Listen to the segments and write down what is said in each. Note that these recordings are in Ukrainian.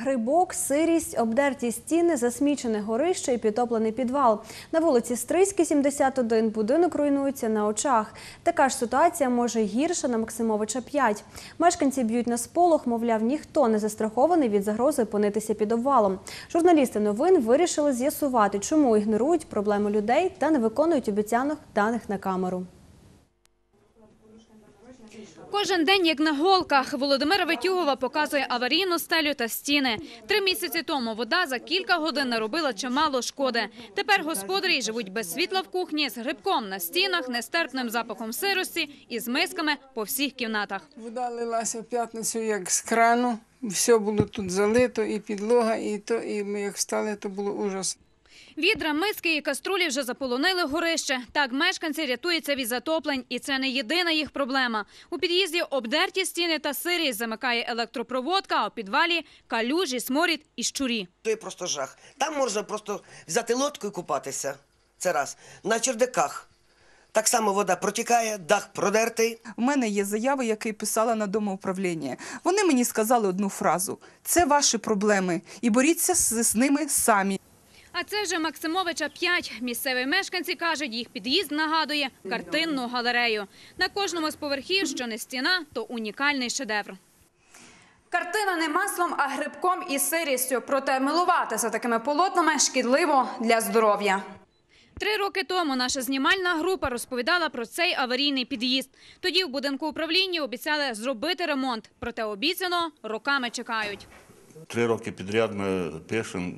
Грибок, сирість, обдерті стіни, засмічене горище і підтоплений підвал. На вулиці Стрийській, 71, будинок руйнується на очах. Така ж ситуація може гірша на Максимовича 5. Мешканці б'ють на сполох, мовляв, ніхто не застрахований від загрози опинитися під обвалом. Журналісти новин вирішили з'ясувати, чому ігнорують проблеми людей та не виконують обіцянок даних на камеру. Кожен день, як на голках, Володимира Витюгова показує аварійну стелю та стіни. Три місяці тому вода за кілька годин наробила чимало шкоди. Тепер господарі живуть без світла в кухні, з грибком на стінах, нестерпним запахом сирості і з мисками по всіх кімнатах. Вода лилася в п'ятницю як з крану. Все було тут залито, і підлога, і то, і ми як встали, то було ужас. Відра, миски і каструлі вже заполонили горище. Так мешканці рятуються від затоплень, і це не єдина їх проблема. У під'їзді обдерті стіни та сирість замикає електропроводка, а у підвалі калюжі, сморід і щурі. Є просто жах. Там можна просто взяти лодку і купатися. Це раз. На чердаках. Так само вода протікає, дах продертий. У мене є заяви, які писала на домоуправління. Вони мені сказали одну фразу: це ваші проблеми, і боріться з ними самі. А це вже Максимовича 5. Місцеві мешканці кажуть, їх під'їзд нагадує картинну галерею. На кожному з поверхів, що не стіна, то унікальний шедевр. Картина не маслом, а грибком і сирістю. Проте милуватися такими полотнами шкідливо для здоров'я. Три роки тому наша знімальна група розповідала про цей аварійний під'їзд. Тоді в будинку управління обіцяли зробити ремонт. Проте обіцяно роками чекають. Три роки підряд ми пишемо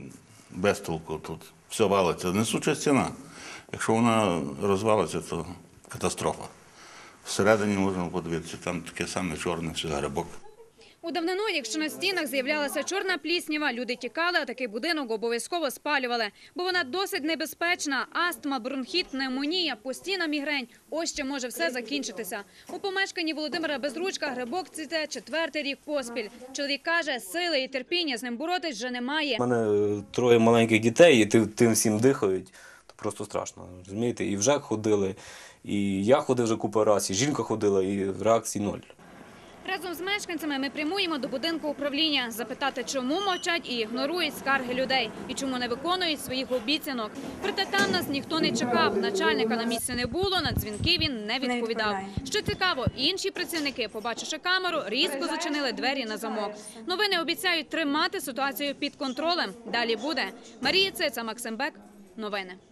без толку тут. Все валиться. Несуча стіна. Якщо вона розвалиться, то катастрофа. Всередині можна подивитися, там таке саме чорне, все грибок. У давнину, якщо на стінах з'являлася чорна пліснява, люди тікали, а такий будинок обов'язково спалювали, бо вона досить небезпечна. Астма, бронхіт, пневмонія, постійна мігрень. Ось що може все закінчитися. У помешканні Володимира Безручка грибок цвіте четвертий рік поспіль. Чоловік каже, сили і терпіння з ним боротись вже немає. У мене е, троє маленьких дітей, і тим, всім дихають. Просто страшно. Розумієте? І в ЖЕК ходили, і я ходив вже купу разів, і жінка ходила, і реакції ноль. Разом з мешканцями ми прямуємо до будинку управління запитати, чому мовчать і ігнорують скарги людей, і чому не виконують своїх обіцянок. Проте там нас ніхто не чекав. Начальника на місці не було. На дзвінки він не відповідав. Що цікаво, інші працівники, побачивши камеру, різко зачинили двері на замок. Новини обіцяють тримати ситуацію під контролем. Далі буде Марія Цица, Максим Бек. Новини.